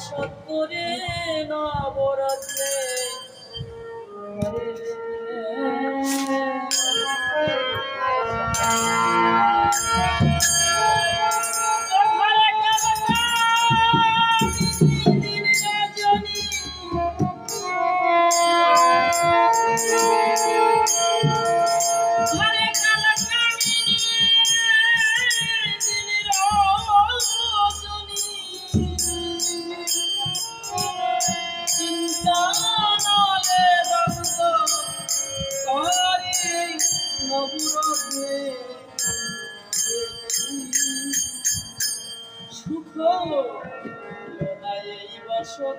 বসত করে নবরত্নে এই বসত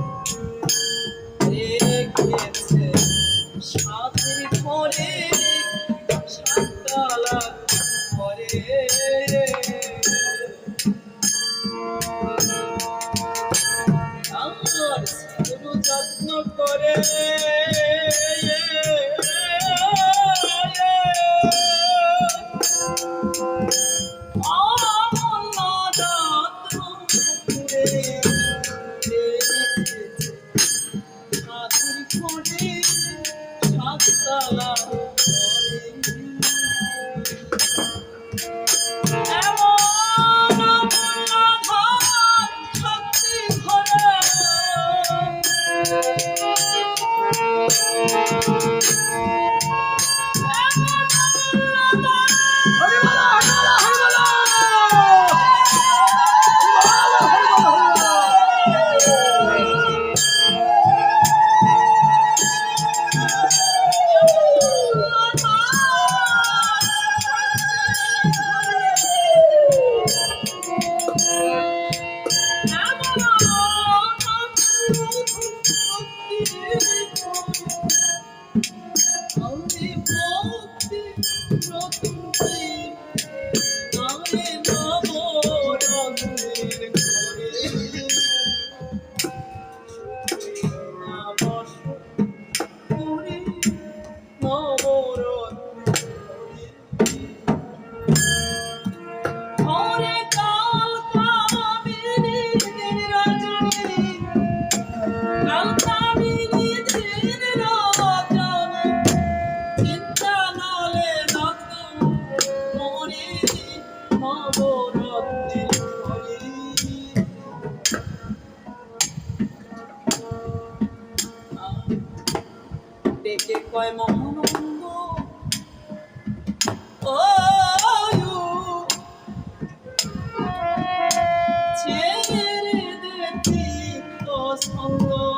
করে কয় মন ও ছেড়ে দেখি তো সন্দেহ